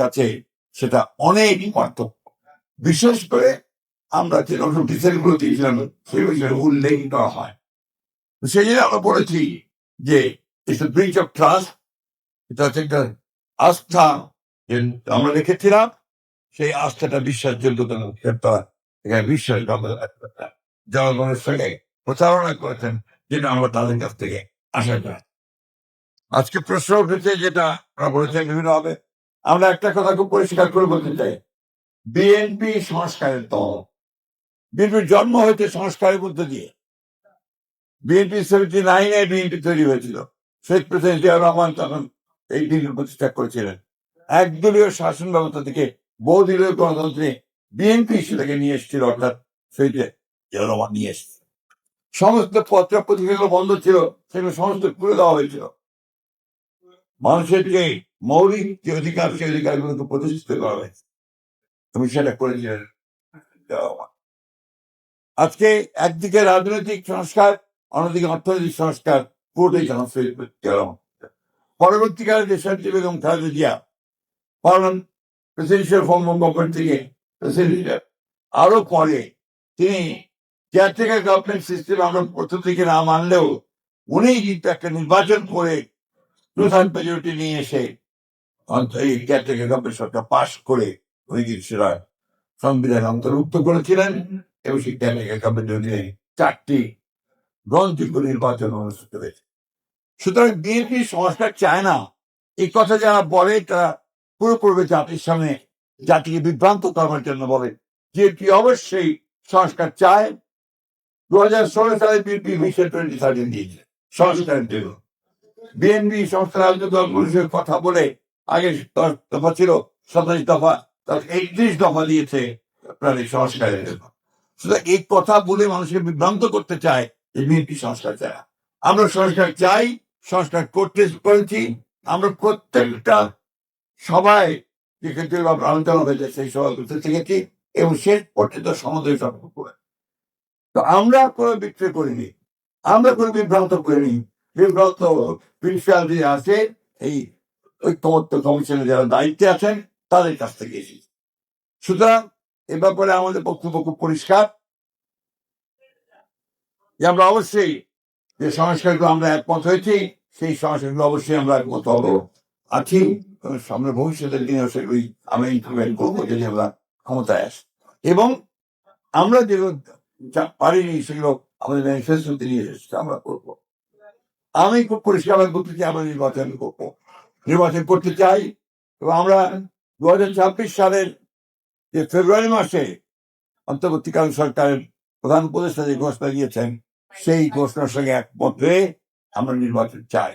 কাছে সেটা অনেক পার্থক্য। বিশেষ করে আমরা যে নতুন নোটিশেরগুলো দিয়েছিলাম, সেই বিষয়ে উল্লেখ করা হয়। সেই জন্য আমরা বলেছি যে ইটস ব্রিচ অফ ট্রাস্ট এটা হচ্ছে একটা আস্থা আমরা রেখেছিলাম, সেই আস্থাটা বিশ্বাসযোগ্যতা এখানে বিশ্বাস জনগণের সঙ্গে প্রচারণা করেছেন, যেটা আমরা তাদের কাছ থেকে আশা করি। আজকে প্রশ্ন উঠেছে যেটা, আমরা বলেছেন বিভিন্ন হবে আমরা একটা কথা খুব পরিষ্কার করে বলতে চাই। বিএনপি সংস্কারের দল। বিএনপির জন্ম হয়েছে সংস্কারের মধ্যে দিয়ে। বিএনপি সেভেন্টি নাইনে বিএনপি তৈরি হয়েছিল। শেখ প্রেসিডেন্ট জিয়া রহমান তখন এই দিনের প্রতিষ্ঠা করেছিলেন। একদলীয় শাসন ব্যবস্থা থেকে বহুদলীয় গণতন্ত্রে বিএনপি সেটাকে নিয়ে এসেছিল, অর্থাৎ সেইটা জিয়া রহমান নিয়ে এসেছে। সমস্ত পত্র পত্রিকাগুলো বন্ধ ছিল, সেগুলো সমস্ত খুলে দেওয়া হয়েছিল। মানুষের যে মৌলিক যে অধিকার, সেই অধিকারগুলোকে প্রতিষ্ঠিত করা হয়েছে। তুমি সেটা করেছিলেন আজকে একদিকে রাজনৈতিক সংস্কার, অন্যদিকে অর্থনৈতিক সংস্কার, পুরোটাই সংস্কৃত পরবর্তীকালে দেশান্তি বেগম খালেদা জিয়া পালন প্রেসিডেন্সিয়াল ফর্ম গভর্নমেন্ট থেকে প্রেসিডেন্ট আরও পরে তিনি কেয়ারটেকার গভর্নমেন্ট সিস্টেম আমরা প্রথম থেকে না মানলেও উনি কিন্তু একটা নির্বাচন করে প্রধান মেজরিটি নিয়ে এসে এই গভর্নমেন্ট সরকার পাশ করে কিন্তু সংবিধান অন্তর্ভুক্ত করেছিলেন এবং সেই গভর্নমেন্ট অধীনে চারটি গ্রহণযোগ্য নির্বাচন অনুষ্ঠিত হয়েছে। সুতরাং বিএনপি সংস্কার চায় না এই কথা যারা বলে, তারা পুরোপুরি জাতির সামনে জাতিকে বিভ্রান্ত করার জন্য বলে। বিএনপি অবশ্যই সংস্কার চায়। দু হাজার ষোলো সালে বিএনপি মিশন টোয়েন্টি থার্টিন দিয়েছে। সংস্কারের জন্য। বিএনপি সংস্কার রাজনৈতিক দলগুলোর কথা বলে আগে দফা ছিল, সাতাশ দফা তার একত্রিশ দফা দিয়েছে এই সংস্কারের জন্য। এই কথা বলে মানুষকে বিভ্রান্ত করতে চায় যে বিএনপি সংস্কার চায়। আমরা সংস্কার চাই, সংস্কার করতে করেছি আমরা প্রত্যেকটা সবাই যেখানে আলোচনা হয়েছে সেই সভা করতে শিখেছি এবং শেষ পর্যন্ত সমাধান সম্পর্ক করে। তো আমরা কোনো বিক্রয় করিনি। আমরা কোনো বিভ্রান্ত করিনি। বিভ্রান্ত প্রিন্সিপাল যে আছে, এই ঐক্যমত্য কমিশনের যারা দায়িত্বে আছেন, তাদের কাছ থেকে এসেছি। সুতরাং এ ব্যাপারে আমাদের বক্তব্য খুব পরিষ্কার। যে আমরা অবশ্যই যে সংস্কারগুলো আমরা একমত হয়েছি, সেই সংস্কারগুলো অবশ্যই আমরা একমত হব। আছি সামনে ভবিষ্যতের দিনে সেগুলি আমরা ইমপ্লিমেন্ট করব যদি আমরা ক্ষমতায় আসি। এবং আমরা যেগুলো পারিনি, সেগুলো আমাদের নিয়ে এসেছি, আমরা করব। আমি খুব পরিষ্কার করতে চাই, আমরা নির্বাচন করব। নির্বাচন করতে চাই এবং আমরা দু হাজার ছাব্বিশ সালের যে ফেব্রুয়ারি মাসে অন্তর্বর্তীকালীন সরকারের প্রধান উপদেষ্টা যে ঘোষণা দিয়েছেন, সেই ঘোষণার সঙ্গে একমত হয়ে আমরা নির্বাচন চাই।